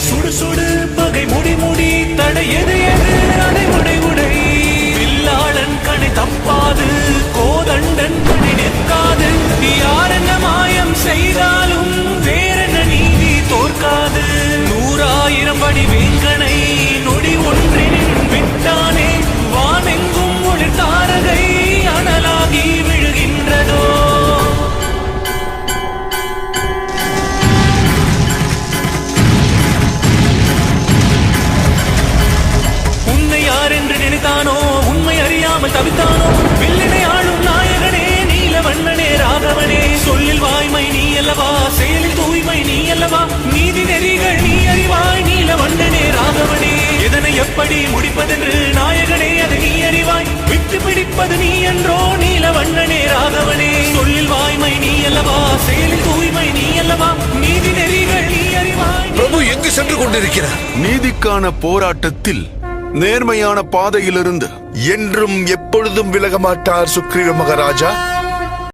சுடு சுடு ராகவனே சொல்லில் வாய்மை நீ அல்லவா? செயலில் தூய்மை நீ அல்லவா? நீதி நெறிகள் நீ அறிவாய் நீலவண்ணனே ராகவனே. எதனை எப்படி முடிப்பதென்று நாயகனே அதை நீ அறிவாய். விட்டு பிடிப்பது நீ என்றோ நீலவண்ணனே ராகவனே. சொல்லில் வாய்மை நீ அல்லவா? செயலில் தூய்மை நீ அல்லவா? நீதி நெறிகள் நீ அறிவாய் பிரபு எங்கு சென்று கொண்டிருக்கிறார்? நீதிக்கான போராட்டத்தில் நேர்மையான பாதையிலிருந்து என்றும் எப்பொழுதும் விலக மாட்டார் சுக்ரீவ மகாராஜா.